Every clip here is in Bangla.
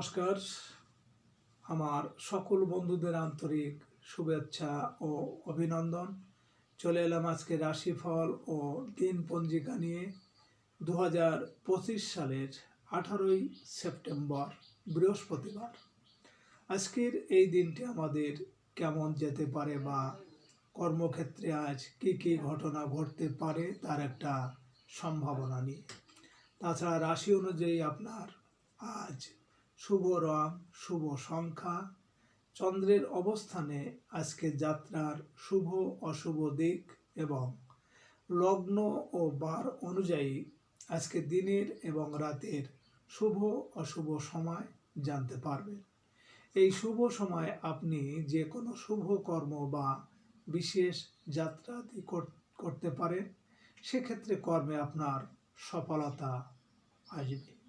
নমস্কার। আমার সকল বন্ধুদের আন্তরিক শুভেচ্ছা ও অভিনন্দন। চলে এলাম আজকে রাশিফল ও দিন পঞ্জিকা নিয়ে দু হাজার পঁচিশ সালের আঠারোই সেপ্টেম্বর, বৃহস্পতিবার। আজকের এই দিনটি আমাদের কেমন যেতে পারে বা কর্মক্ষেত্রে আজ কী কী ঘটনা ঘটতে পারে তার একটা সম্ভাবনা নিয়ে। তাছাড়া রাশি অনুযায়ী আপনার আজ শুভ রং, শুভ সংখ্যা। চন্দ্রের অবস্থানে আজকে যাত্রার শুভ, অশুভ দিক এবং লগ্ন ও বার অনুযায়ী আজকে দিনের এবং রাতের শুভ, অশুভ সময় জানতে পারবেন। এই শুভ সময় আপনি যে কোনো শুভ কর্ম বা বিশেষ যাত্রাদি কর- করতে পারেন, সেক্ষেত্রে কর্মে আপনার সফলতা আসবে।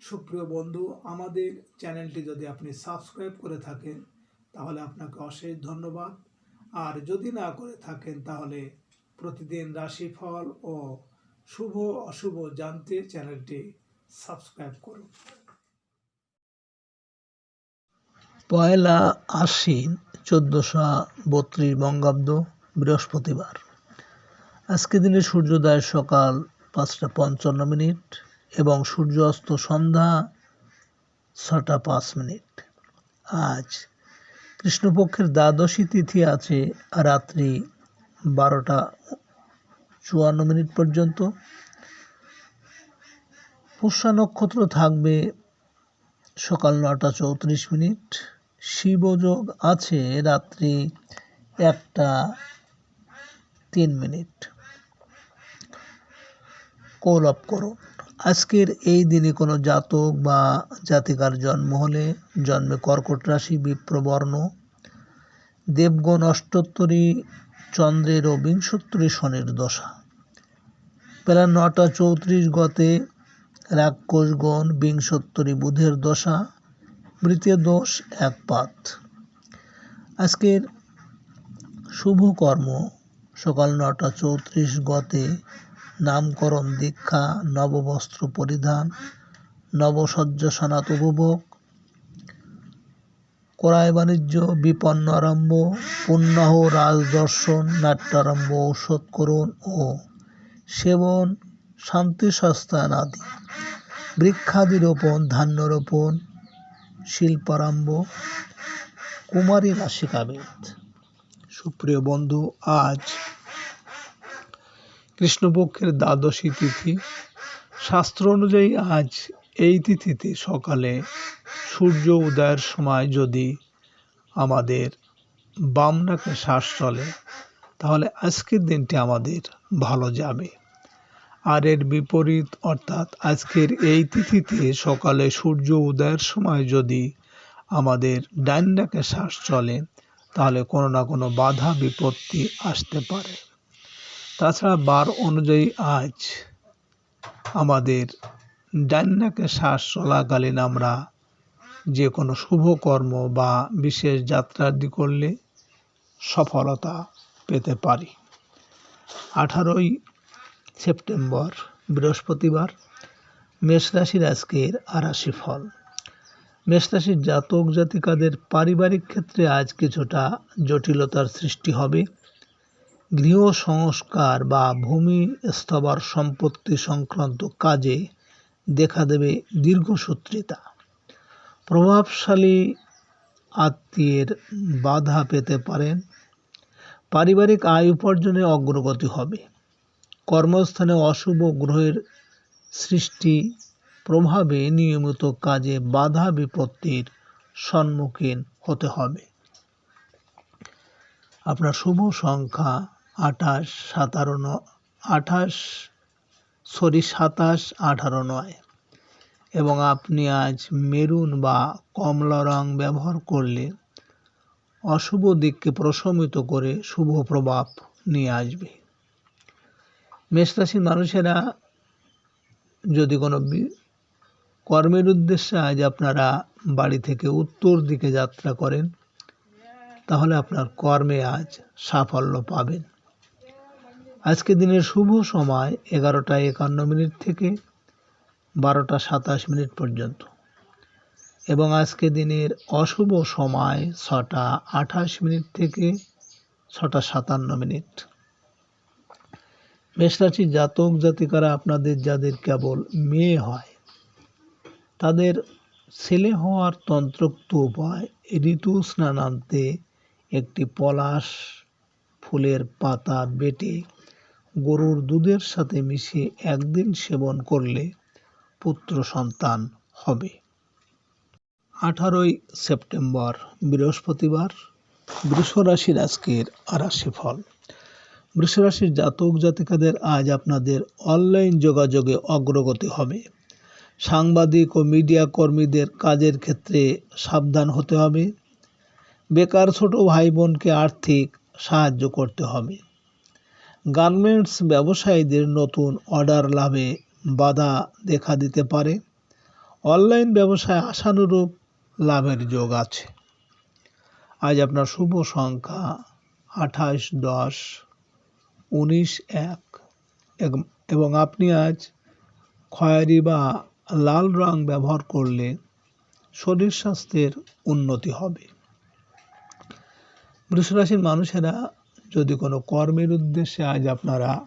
সুপ্রিয় বন্ধু, আমাদের চ্যানেলটি যদি আপনি সাবস্ক্রাইব করে থাকেন, তাহলে আপনাকে অশেষ ধন্যবাদ। আর যদি না করে থাকেন, তাহলে প্রতিদিন রাশিফল ও শুভ অশুভ জানতে চ্যানেলটি সাবস্ক্রাইব করুন। পয়লা আশ্বিন চোদ্দোশো বত্রিশ বঙ্গাব্দ বৃহস্পতিবার। আজকে দিনে সূর্যোদয় সকাল পাঁচটা পঞ্চান্ন মিনিট। এবং সূর্য অস্ত সন্ধ্যা ছটা পাঁচ মিনিট। আজ কৃষ্ণপক্ষের দ্বাদশী তিথি আছে রাত্রি বারোটা চুয়ান্ন মিনিট পর্যন্ত। পুষ্যা নক্ষত্র থাকবে সকাল নটা চৌত্রিশ মিনিট। শিবযোগ আছে রাত্রি একটা তিন মিনিট। কৌলভ করুন। আজকের এই দিনে কোনো জাতক বা জাতিকার জন্ম হলে জন্মে কর্কট রাশি, বিপ্রবর্ণ, দেবগণ অষ্টোত্তরী, চন্দ্রের ও বিংশোত্তরী শনির দশা। বেলা নটা চৌত্রিশ গতে রাক্ষসগণ বিংশোত্তরী বুধের দশা মৃতীয় দোষ এক পাত। আজকের শুভ কর্ম সকাল নটা চৌত্রিশ গতে নামকরণ, দীক্ষা, নববস্ত্র পরিধান, নবসজ্জা সনাত উপভোগ, ক্রয় বাণিজ্য, বিপন্ন আরম্ভ, পুণ্যাহ রাজদর্শন নাট্যারম্ভ, ঔষধকরণ ও সেবন, শান্তি সস্তায়ন আদি। বৃক্ষাদি রোপণ ধান্য রোপণ শিল্পারম্ভ, কুমারী রাশিকাবেদ। সুপ্রিয় বন্ধু, আজ কৃষ্ণপক্ষের দ্বাদশী তিথি। শাস্ত্র অনুযায়ী আজ এই তিথিতে সকালে সূর্য উদয়ের সময় যদি আমাদের বাম নাকে শ্বাস চলে, তাহলে আজকের দিনটি আমাদের ভালো যাবে। আর এর বিপরীত অর্থাৎ আজকের এই তিথিতে সকালে সূর্য উদয়ের সময় যদি আমাদের ডাইন নাকে শ্বাস চলে, তাহলে কোনো না কোনো বাধা বিপত্তি আসতে পারে। তাছাড়া বার অনুযায়ী আজ আমাদের ডাইন নাকে শ্বাস চলাকালীন আমরা যে কোনো শুভ কর্ম বা বিশেষ যাত্রাদি করলে সফলতা পেতে পারি। আঠারোই সেপ্টেম্বর, বৃহস্পতিবার মেষরাশির আজকের আরাশি ফল। মেষরাশির জাতক জাতিকাদের পারিবারিক ক্ষেত্রে আজ কিছুটা জটিলতার সৃষ্টি হবে। গৃহ সংস্কার বা ভূমি স্থবার সম্পত্তি সংক্রান্ত কাজে দেখা দেবে দীর্ঘসূত্রিতা। প্রভাবশালী আত্মীয়ের বাধা পেতে পারেন। পারিবারিক আয় উপার্জনে অগ্রগতি হবে। কর্মস্থানে অশুভ গ্রহের সৃষ্টি প্রভাবে নিয়মিত কাজে বাধা বিপত্তির সম্মুখীন হতে হবে। আপনার শুভ সংখ্যা আঠাশ, সাতারো ন, আঠাশ সরি সাতাশ, আঠারো নয়। এবং আপনি আজ মেরুন বা কমলা রং ব্যবহার করলে অশুভ দিককে প্রশমিত করে শুভ প্রভাব নিয়ে আসবে। মেষরাশির মানুষেরা যদি কোনো কর্মের উদ্দেশ্যে আজ আপনারা বাড়ি থেকে উত্তর দিকে যাত্রা করেন, তাহলে আপনার কর্মে আজ সাফল্য পাবেন। আজকে দিনের শুভ সময় এগারোটা একান্ন মিনিট থেকে বারোটা সাতাশ মিনিট পর্যন্ত। এবং আজকে দিনের অশুভ সময় ছটা আঠাশ মিনিট থেকে ছটা সাতান্ন মিনিট। মেষরাশির জাতক জাতিকারা আপনাদের যাদের কেবল মেয়ে হয়, তাদের ছেলে হওয়ার তন্ত্রোক্ত উপায় ঋতু স্নানান্তে একটি পলাশ ফুলের পাতা বেটে গরুর দুধের সাথে মিশিয়ে একদিন সেবন করলে পুত্র সন্তান হবে। আঠারোই সেপ্টেম্বর, বৃহস্পতিবার, বৃষরাশির আজকের রাশিফল। বৃষরাশির জাতক জাতিকাদের আজ আপনাদের অনলাইন যোগাযোগে অগ্রগতি হবে। সাংবাদিক ও মিডিয়া কর্মীদের কাজের ক্ষেত্রে সাবধান হতে হবে। বেকার ছোট ভাই বোনকে আর্থিক সাহায্য করতে হবে। গার্মেন্টস ব্যবসায়ীদের নতুন অর্ডার লাভে বাধা দেখা দিতে পারে। অনলাইন ব্যবসায় আশানুরূপ লাভের যোগ আছে। আজ আপনার শুভ সংখ্যা আঠাশ, দশ, উনিশ, এক, এবং- আপনি আজ খয়েরি বা লাল রং ব্যবহার করলে শরীর স্বাস্থ্যের উন্নতি হবে। বৃষরাশির মানুষেরা যদি কোনো কর্মের উদ্দেশ্যে আজ আপনারা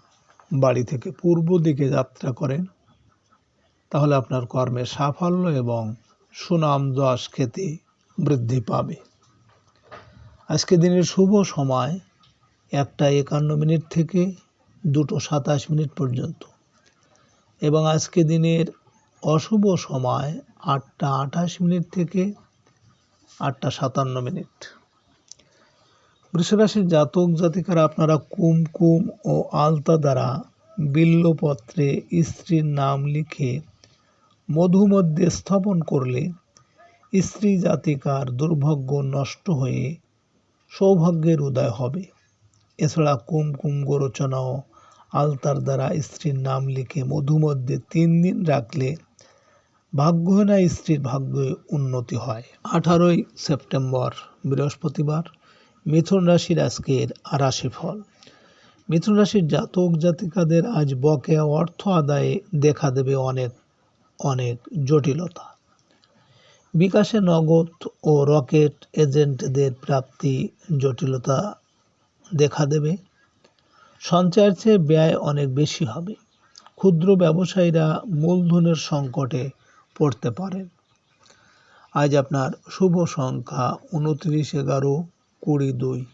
বাড়ি থেকে পূর্ব দিকে যাত্রা করেন, তাহলে আপনার কর্মের সাফল্য এবং সুনাম যশ খ্যাতি বৃদ্ধি পাবে। আজকে দিনের শুভ সময় একটা একান্ন মিনিট থেকে দুটো সাতাশ মিনিট পর্যন্ত। এবং আজকে দিনের অশুভ সময় আটটা আঠাশ মিনিট থেকে আটটা সাতান্ন মিনিট। বৃষরাশির জাতক জাতিকারা আপনারা কুমকুম ও আলতা দ্বারা বিল্লপত্রে স্ত্রীর নাম লিখে মধুমধ্যে স্থাপন করলে স্ত্রী জাতিকার দুর্ভাগ্য নষ্ট হয়ে সৌভাগ্যের উদয় হবে। এছাড়া কুমকুম গোরচনা ও আলতার দ্বারা স্ত্রীর নাম লিখে মধুমধ্যে তিন দিন রাখলে ভাগ্যহীনা স্ত্রীর ভাগ্যে উন্নতি হয়। আঠারোই সেপ্টেম্বর বৃহস্পতিবার মিথুন রাশির আজকের রাশিফল মিথুন রাশির জাতক জাতিকাদের আজ বকেয়া অর্থ আদায়ে দেখা দেবে অনেক অনেক জটিলতা। বিকাশে নগদ ও রকেট এজেন্টদের প্রাপ্তি জটিলতা দেখা দেবে। সঞ্চয়ের চেয়ে ব্যয় অনেক বেশি হবে। ক্ষুদ্র ব্যবসায়ীরা মূলধনের সংকটে পড়তে পারেন। আজ আপনার শুভ সংখ্যা উনত্রিশ এগারো। কুড়ি দুই।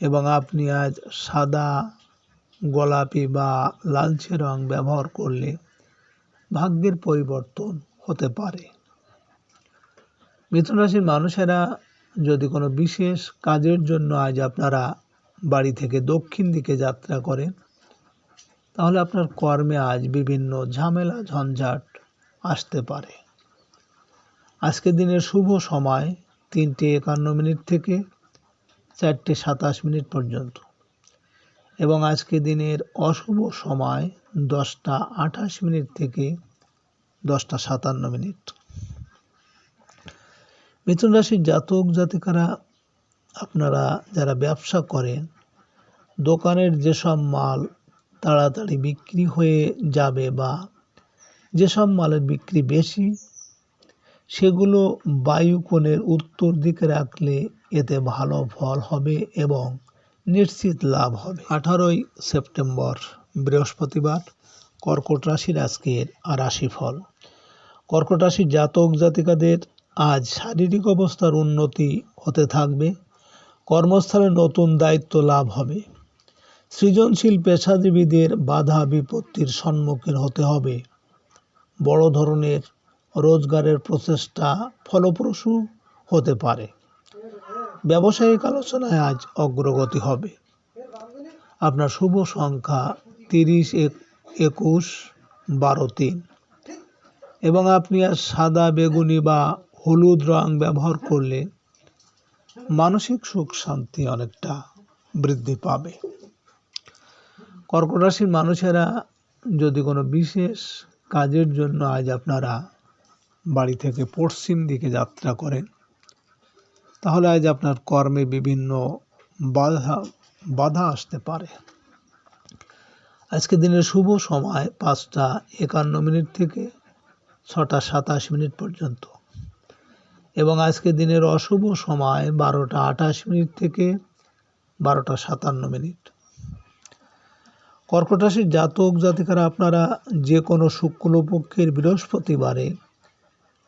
এবং আপনি আজ সাদা গোলাপি বা লালচে রং ব্যবহার করলে ভাগ্যের পরিবর্তন হতে পারে। মিথুন রাশির মানুষেরা যদি কোনো বিশেষ কাজের জন্য আজ আপনারা বাড়ি থেকে দক্ষিণ দিকে যাত্রা করেন, তাহলে আপনার কর্মে আজ বিভিন্ন ঝামেলা, ঝঞ্ঝাট আসতে পারে। আজকের দিনের শুভ সময় তিনটে একান্ন মিনিট থেকে চারটে সাতাশ মিনিট পর্যন্ত। এবং আজকে দিনের অশুভ সময় দশটা আঠাশ মিনিট থেকে দশটা সাতান্ন মিনিট। মিথুন রাশির জাতক জাতিকারা, আপনারা যারা ব্যবসা করেন, দোকানের যেসব মাল তাড়াতাড়ি বিক্রি হয়ে যাবে বা যেসব মালের বিক্রি বেশি সেগুলো বায়ুকোণের উত্তর দিকে রাখলে এতে ভালো ফল হবে এবং নিশ্চিত লাভ হবে। আঠারোই সেপ্টেম্বর, বৃহস্পতিবার, কর্কট রাশির আজকের রাশিফল। কর্কট রাশির জাতক জাতিকাদের আজ শারীরিক অবস্থার উন্নতি হতে থাকবে। কর্মস্থলে নতুন দায়িত্ব লাভ হবে। সৃজনশীল পেশাজীবীদের বাধা বিপত্তির সম্মুখীন হতে হবে। বড় ধরনের রোজগারের প্রচেষ্টা ফলপ্রসূ হতে পারে। ব্যবসায়িক আলোচনায় আজ অগ্রগতি হবে। আপনার শুভ সংখ্যা তিরিশ এক, একুশ, বারো, তিন। এবং আপনি আর সাদা, বেগুনি বা হলুদ রং ব্যবহার করলে মানসিক সুখ শান্তি অনেকটা বৃদ্ধি পাবে। কর্কট রাশির মানুষেরা যদি কোনো বিশেষ কাজের জন্য আজ আপনারা বাড়ি থেকে পশ্চিম দিকে যাত্রা করেন। তাহলে আজ আপনার কর্মে বিভিন্ন বাধা বাধা আসতে পারে। আজকে দিনের শুভ সময় পাঁচটা একান্ন মিনিট থেকে ছটা সাতাশ মিনিট পর্যন্ত। এবং আজকে দিনের অশুভ সময় বারোটা আঠাশ মিনিট থেকে বারোটা সাতান্ন মিনিট। কর্কট জাতক জাতিকারা আপনারা যে কোনো শুক্লপক্ষের বৃহস্পতিবারে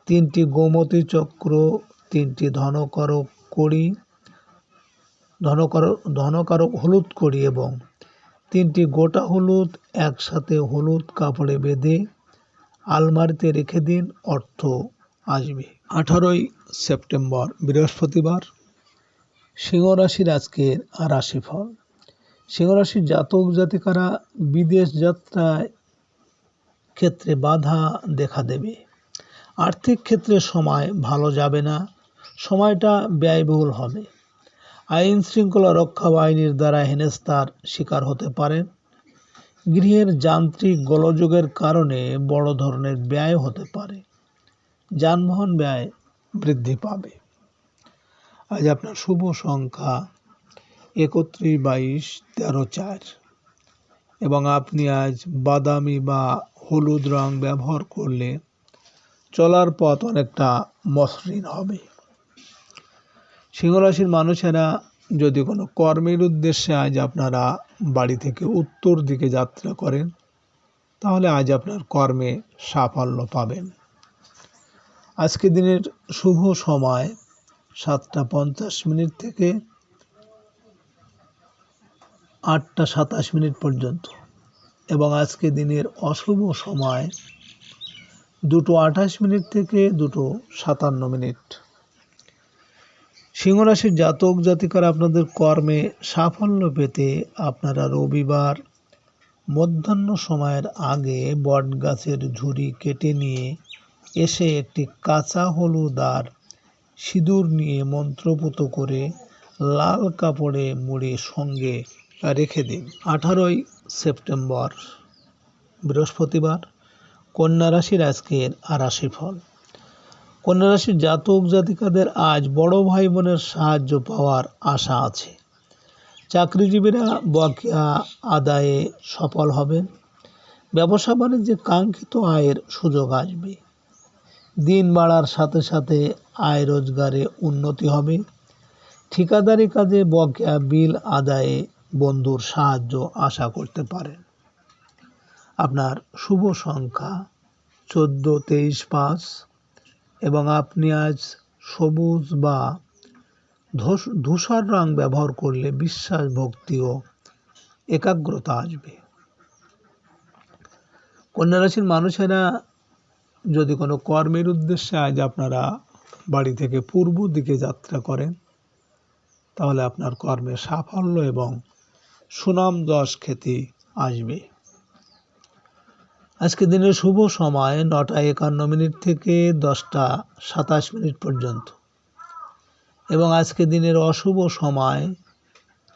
তিনটি গোমতী চক্র, তিনটি ধনকারক কড়ি, ধনকারক ধনকারক হলুদ কড়ি এবং তিনটি গোটা হলুদ একসাথে হলুদ কাপড়ে বেঁধে আলমারিতে রেখে দিন, অর্থ আসবে। আঠারোই সেপ্টেম্বর, বৃহস্পতিবার। সিংহ রাশির আজকের রাশিফল। সিংহ রাশির জাতক জাতিকারা বিদেশ যাত্রায় ক্ষেত্রে বাধা দেখা দেবে। আর্থিক ক্ষেত্রে সময় ভালো যাবে না, সময়টা ব্যয়বহুল হবে। আইন শৃঙ্খলা রক্ষা বাহিনীর দ্বারা হেনস্তার শিকার হতে পারেন। গৃহের যান্ত্রিক গোলযোগের কারণে বড় ধরনের ব্যয় হতে পারে। যানবাহন ব্যয় বৃদ্ধি পাবে। আজ আপনার শুভ সংখ্যা একত্রিশ বাইশ তেরো চার। এবং আপনি আজ বাদামি বা হলুদ রং ব্যবহার করলে চলার পথ অনেকটা মসৃণ হবে। সিংহরাশির মানুষেরা যদি কোনো কর্মের উদ্দেশ্যে আজ আপনারা বাড়ি থেকে উত্তর দিকে যাত্রা করেন, তাহলে আজ আপনার কর্মে সাফল্য পাবেন। আজকে দিনের শুভ সময় সাতটা পঞ্চাশ মিনিট থেকে আটটা সাতাশ মিনিট পর্যন্ত এবং আজকে দিনের অশুভ সময় দুটো আঠাশ মিনিট থেকে দুটো সাতান্ন মিনিট। সিংহরাশির জাতক জাতিকারা আপনাদের কর্মে সাফল্য পেতে আপনারা রবিবার মধ্যাহ্ন সময়ের আগে বট গাছের ঝুড়ি কেটে নিয়ে এসে একটি কাঁচা হলুদ আর সিঁদুর নিয়ে মন্ত্রপুত করে লাল কাপড়ে মুড়ে সঙ্গে রেখে দিন। আঠারোই সেপ্টেম্বর, বৃহস্পতিবার। কন্যা রাশির আজকের আরাশি ফল কন্যা রাশির জাতক জাতিকাদের আজ বড় ভাই বোনের সাহায্য পাওয়ার আশা আছে। চাকরিজীবীরা বকেয়া আদায়ে সফল হবেন। ব্যবসা বাণিজ্যে কাঙ্ক্ষিত আয়ের সুযোগ আসবে। দিন বাড়ার সাথে সাথে আয় রোজগারে উন্নতি হবে। ঠিকাদারি কাজে বকেয়া বিল আদায়ে বন্ধুর সাহায্য আশা করতে পারেন। আপনার শুভ সংখ্যা চোদ্দ, তেইশ, পাঁচ, এবং আপনি আজ সবুজ বা ধূসর রং ব্যবহার করলে বিশ্বাস, ভক্তি ও একাগ্রতা আসবে। কন্যা রাশির মানুষেরা যদি কোনো কর্মের উদ্দেশ্যে আজ আপনারা বাড়ি থেকে পূর্ব দিকে যাত্রা করেন, তাহলে আপনার কর্মে সাফল্য এবং সুনাম দশ খ্যাতি আসবে। আজকে দিনের শুভ সময় নটা একান্ন মিনিট থেকে দশটা সাতাশ মিনিট পর্যন্ত। এবং আজকে দিনের অশুভ সময়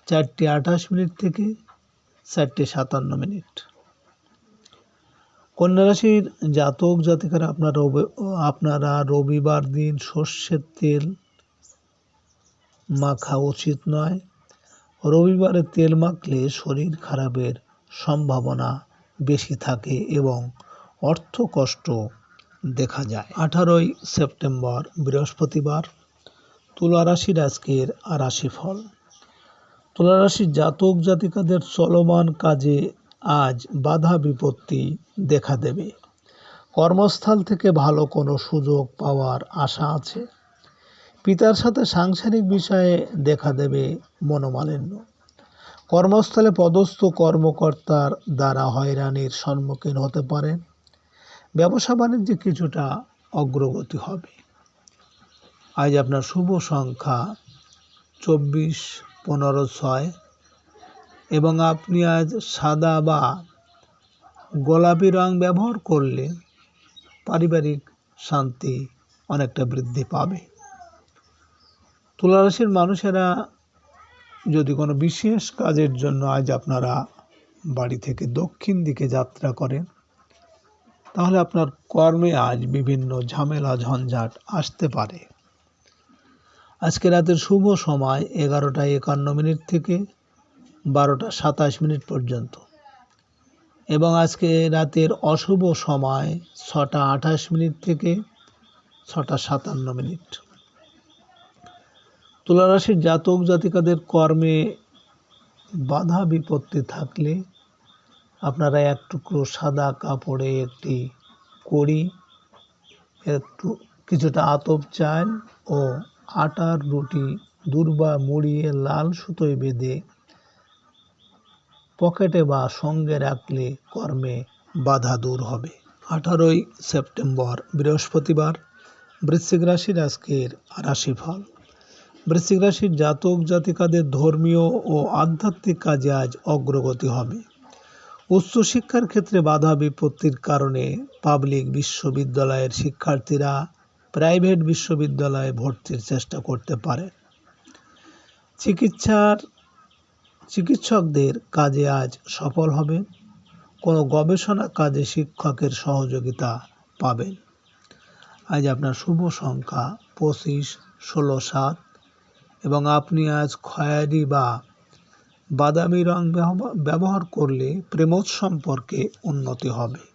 চারটে আঠাশ মিনিট থেকে চারটে সাতান্ন মিনিট। কন্যা রাশির জাতক জাতিকারা, আপনার আপনারা রবিবার দিন সর্ষের তেল মাখা উচিত নয়। রবিবারে তেল মাখলে শরীর খারাপের সম্ভাবনা বেশি থাকে এবং অর্থ কষ্ট দেখা যায়। আঠারোই সেপ্টেম্বর, বৃহস্পতিবার তুলা রাশির আজকের রাশিফল। তুলা রাশির জাতক জাতিকাদের চলমান কাজে আজ বাধা বিপত্তি দেখা দেবে। কর্মস্থল থেকে ভালো কোনো সুযোগ পাওয়ার আশা আছে। পিতার সাথে সাংসারিক বিষয়ে দেখা দেবে মনোমালিন্য। কর্মস্থলে পদস্থ কর্মকর্তার দ্বারা হয়রানির সম্মুখীন হতে পারেন। ব্যবসা বাণিজ্যে কিছুটা অগ্রগতি হবে। আজ আপনার শুভ সংখ্যা চব্বিশ, পনেরো, ছয় এবং আপনি আজ সাদা বা গোলাপি রং ব্যবহার করলে পারিবারিক শান্তি অনেকটা বৃদ্ধি পাবে। তুলারাশির মানুষেরা যদি কোনো বিশেষ কাজের জন্য আজ আপনারা বাড়ি থেকে দক্ষিণ দিকে যাত্রা করেন, তাহলে আপনার কর্মে আজ বিভিন্ন ঝামেলা ঝঞ্ঝাট আসতে পারে। আজকে রাতের শুভ সময় এগারোটা একান্ন মিনিট থেকে বারোটা সাতাশ মিনিট পর্যন্ত। এবং আজকে রাতের অশুভ সময় ছটা আঠাশ মিনিট থেকে ছটা সাতান্ন মিনিট। তুলারাশির জাতক জাতিকাদের কর্মে বাধা বিপত্তি থাকলে আপনারা এক টুকরো সাদা কাপড়ে একটি কড়ি, একটু কিছুটা আতপ চাল ও আটার রুটি, দুর্বা মুড়িয়ে লাল সুতোয় বেঁধে পকেটে বা সঙ্গে রাখলে কর্মে বাধা দূর হবে। আঠারোই সেপ্টেম্বর বৃহস্পতিবার, বৃশ্চিক রাশির আজকের রাশিফল। বৃশ্চিক রাশির জাতক জাতিকাদের ধর্মীয় ও আধ্যাত্মিক কাজে আজ অগ্রগতি হবে। উচ্চশিক্ষার ক্ষেত্রে বাধা বিপত্তির কারণে পাবলিক বিশ্ববিদ্যালয়ের শিক্ষার্থীরা প্রাইভেট বিশ্ববিদ্যালয়ে ভর্তির চেষ্টা করতে পারে। চিকিৎসার চিকিৎসকদের কাজে আজ সফল হবে। কোনো গবেষণা কাজে শিক্ষকের সহযোগিতা পাবেন। আজ আপনার শুভ সংখ্যা পঁচিশ, ষোলো, সাত এবং আপনি আজ খয়েরি বা বাদামি রং ব্যবহার- করলে প্রেমোৎ সম্পর্কে উন্নতি হবে।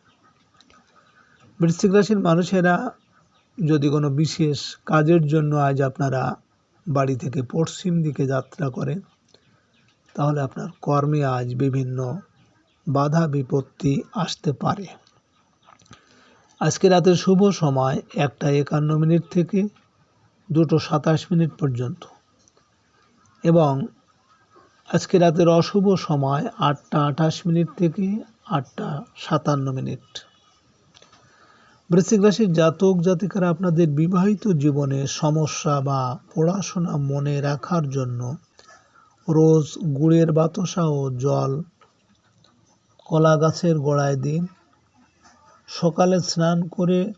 বৃশ্চিক রাশির মানুষেরা যদি কোনো বিশেষ কাজের জন্য আজ আপনারা বাড়ি থেকে পশ্চিম দিকে যাত্রা করেন, তাহলে আপনার কর্মে আজ বিভিন্ন বাধা বিপত্তি আসতে পারে। আজকে রাতের শুভ সময় একটা একান্ন মিনিট থেকে দুটো সাতাশ মিনিট পর্যন্ত। এবং আজকে রাতের অশুভ সময় আটটা আঠাশ মিনিট থেকে আটটা সাতান্ন মিনিট। বৃশ্চিক রাশির জাতক জাতিকারা আপনাদের বিবাহিত জীবনে সমস্যা বা পড়াশোনা মনে রাখার জন্য রোজ গুড়ের বাতাসা ও জল, কলা গাছের গোড়ায় দিন, সকালে স্নান করে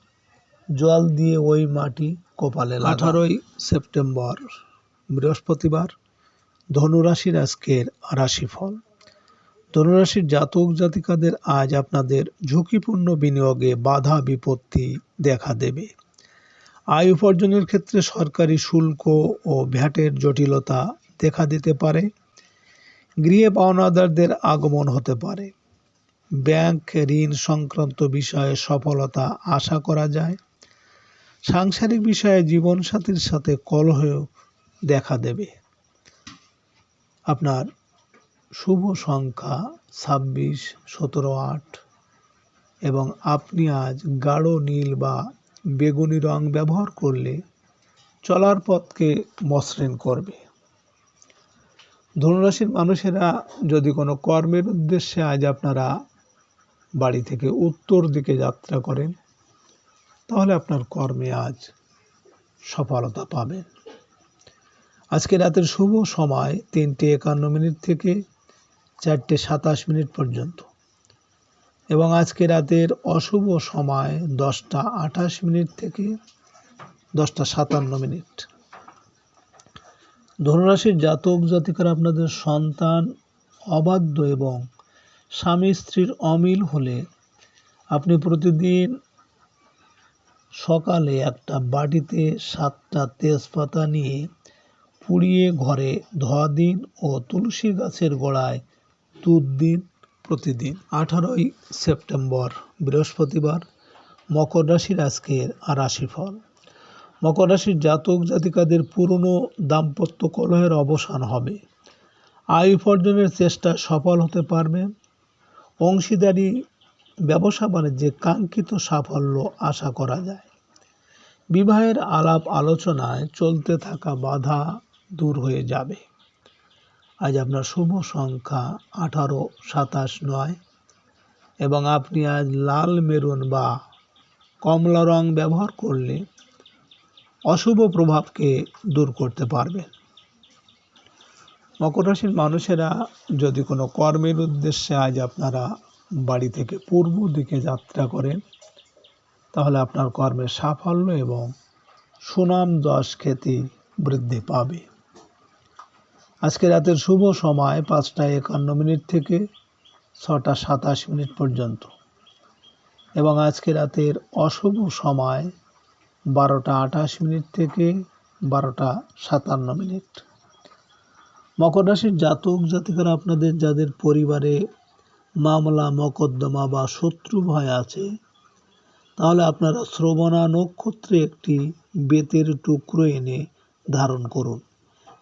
জল দিয়ে ওই মাটি কপালে আঠারোই সেপ্টেম্বর, বৃহস্পতিবার ধনুরাশির আজকের রাশিফল। ধনুরাশির জাতক জাতিকাদের আজ আপনাদের ঝুঁকিপূর্ণ বিনিয়োগে বাধা বিপত্তি দেখা দেবে। আয় উপার্জনের ক্ষেত্রে সরকারি শুল্ক ও ভ্যাটের জটিলতা দেখা দিতে পারে। গৃহে পাওনাদারদের আগমন হতে পারে। ব্যাংক ঋণ সংক্রান্ত বিষয়ে সফলতা আশা করা যায়। সাংসারিক বিষয়ে জীবনসাথীর সাথে কলহেও দেখা দেবে। আপনার শুভ সংখ্যা ছাব্বিশ, সতেরো, আট এবং আপনি আজ গাঢ় নীল বা বেগুনি রং ব্যবহার করলে চলার পথকে মসৃণ করবে। ধনুরাশির মানুষেরা যদি কোনো কর্মের উদ্দেশ্যে আজ আপনারা বাড়ি থেকে উত্তর দিকে যাত্রা করেন, তাহলে আপনার কর্মে আজ সফলতা পাবেন। আজকে রাতের শুভ সময় তিনটে একান্ন মিনিট থেকে চারটে সাতাশ মিনিট পর্যন্ত। এবং আজকে রাতের অশুভ সময় দশটা আঠাশ মিনিট থেকে দশটা সাতান্ন মিনিট। ধনুরাশির জাতক জাতিকারা আপনাদের সন্তান অবাধ্য এবং স্বামী স্ত্রীর অমিল হলে আপনি প্রতিদিন সকালে একটা বাটিতে সাতটা তেজপাতা নিয়ে পুড়িয়ে ঘরে ধোয়া দিন ও তুলসী গাছের গোড়ায় দুধ দিন প্রতিদিন। আঠারোই সেপ্টেম্বর, বৃহস্পতিবার, মকর রাশির আজকের রাশিফল। মকর রাশির জাতক জাতিকাদের পুরনো দাম্পত্য কলহের অবসান হবে। আয় উপার্জনের চেষ্টা সফল হতে পারবে। অংশীদারি, ব্যবসা বাণিজ্যে কাঙ্ক্ষিত সাফল্য আশা করা যায়। বিবাহের আলাপ আলোচনায় চলতে থাকা বাধা দূর হয়ে যাবে। আজ আপনার শুভ সংখ্যা আঠারো, সাতাশ, নয় এবং আপনি আজ লাল, মেরুন বা কমলা রং ব্যবহার করলে অশুভ প্রভাবকে দূর করতে পারবেন মকর রাশির মানুষেরা যদি কোনো কর্মের উদ্দেশ্যে আজ আপনারা বাড়ি থেকে পূর্ব দিকে যাত্রা করেন, তাহলে আপনার কর্মের সাফল্য এবং সুনাম যশ খ্যাতি বৃদ্ধি পাবে। আজকে রাতের শুভ সময় পাঁচটা একান্ন মিনিট থেকে ছটা সাতাশ মিনিট পর্যন্ত। এবং আজকে রাতের অশুভ সময় বারোটা আঠাশ মিনিট থেকে বারোটা সাতান্ন মিনিট। মকর রাশির জাতক জাতিকারা আপনাদের, যাদের পরিবারে মামলা, মকদ্দমা বা শত্রু ভয় আছে, তাহলে আপনারা শ্রবণা নক্ষত্রে একটি বেতের টুকরো এনে ধারণ করুন।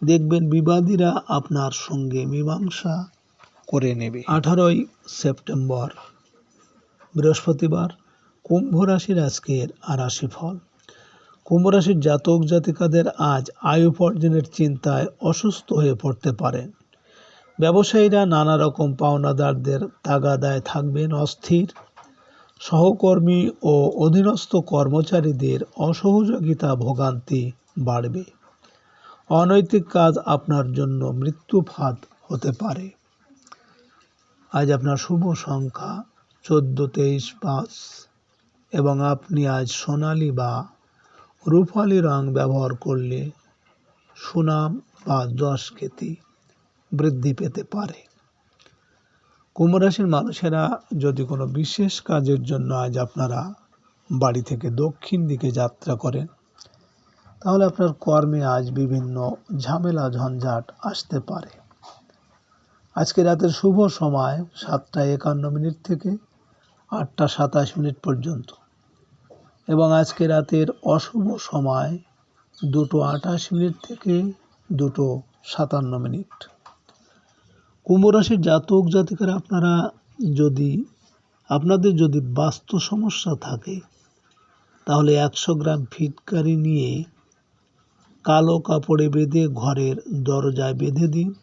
দেখবেন বিবাদীরা আপনার সঙ্গে মীমাংসা করে নেবে। আঠারোই সেপ্টেম্বর, বৃহস্পতিবার, কুম্ভ রাশির আজকের আর রাশিফল কুম্ভ রাশির জাতক জাতিকাদের আজ আয়ু উপার্জনের চিন্তায় অসুস্থ হয়ে পড়তে পারেন। ব্যবসায়ীরা নানা রকম পাওনাদারদের তাগাদায় থাকবেন অস্থির। সহকর্মী ও অধীনস্থ কর্মচারীদের অসহযোগিতা ভোগান্তি বাড়বে। অনৈতিক কাজ আপনার জন্য মৃত্যু ফাঁদ হতে পারে। আজ আপনার শুভ সংখ্যা চোদ্দ, তেইশ, পাঁচ এবং আপনি আজ সোনালি বা রূপালি রং ব্যবহার করলে সুনাম বা যশ খ্যাতি বৃদ্ধি পেতে পারে। কুম্ভ রাশির মানুষেরা যদি কোনো বিশেষ কাজের জন্য আজ আপনারা বাড়ি থেকে দক্ষিণ দিকে যাত্রা করেন তাহলে আপনার কর্মে আজ বিভিন্ন ঝামেলা, ঝঞ্ঝাট আসতে পারে। আজকে রাতের শুভ সময় সাতটা একান্ন মিনিট থেকে আটটা সাতাশ মিনিট পর্যন্ত। এবং আজকে রাতের অশুভ সময় দুটো আঠাশ মিনিট থেকে দুটো সাতান্ন মিনিট। কুম্ভ রাশির জাতক জাতিকারা আপনারা যদি, আপনাদের যদি বাস্তু সমস্যা থাকে, তাহলে একশো গ্রাম ফিটকারি নিয়ে কালো কাপড়ে বেঁধে ঘরের দরজায় বেঁধে দিন।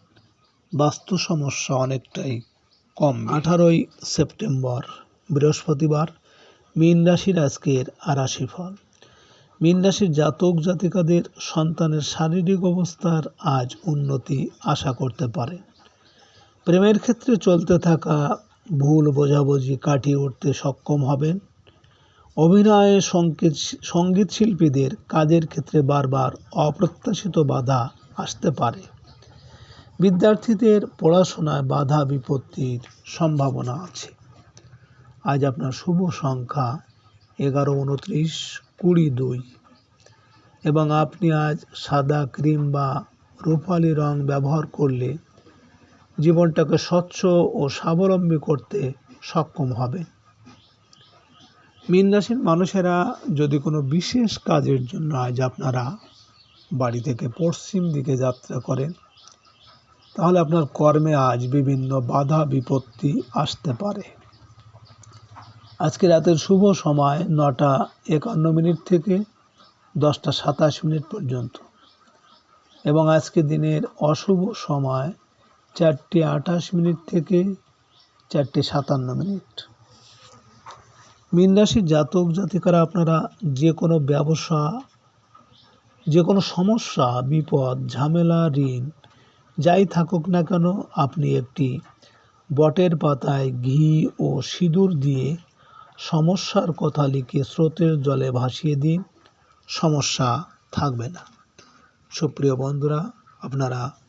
বাস্তু সমস্যা অনেকটাই কম। আঠারোই সেপ্টেম্বর, বৃহস্পতিবার, মীন রাশির আজকের আর রাশিফল মীন রাশির জাতক জাতিকাদের সন্তানের শারীরিক অবস্থার আজ উন্নতি আশা করতে পারে। প্রেমের ক্ষেত্রে চলতে থাকা ভুল বোঝাবুঝি কাটিয়ে উঠতে সক্ষম হবেন। অভিনয়ে সংগীত শিল্পীদের কাজের ক্ষেত্রে বারবার অপ্রত্যাশিত বাধা আসতে পারে। বিদ্যার্থীদের পড়াশোনায় বাধা বিপত্তির সম্ভাবনা আছে। আজ আপনার শুভ সংখ্যা এগারো, উনত্রিশ, কুড়ি, দুই। এবং আপনি আজ সাদা ক্রিম বা রূপালি রং ব্যবহার করলে জীবনটাকে স্বচ্ছ ও স্বাবলম্বী করতে সক্ষম হবে মীন রাশির মানুষেরা যদি কোনো বিশেষ কাজের জন্য আজ আপনারা বাড়ি থেকে পশ্চিম দিকে যাত্রা করেন, তাহলে আপনার কর্মে আজ বিভিন্ন বাধা বিপত্তি আসতে পারে। আজকে রাতের শুভ সময় নটা একান্ন মিনিট থেকে দশটা সাতাশ মিনিট পর্যন্ত। এবং আজকে দিনের অশুভ সময় চারটে আঠাশ মিনিট থেকে চারটে সাতান্ন মিনিট। মীন জাতক জাতিকারা আপনারা যে কোনো ব্যবসা, যে কোনো সমস্যা, বিপদ, ঝামেলা, ঋণ, যাই থাকুক না কেন, আপনি একটি বটের পাতায় ঘি ও সিঁদুর দিয়ে সমস্যার কথা লিখে স্রোতের জলে ভাসিয়ে দিন। সমস্যা থাকবে না। সুপ্রিয় বন্ধুরা, আপনারা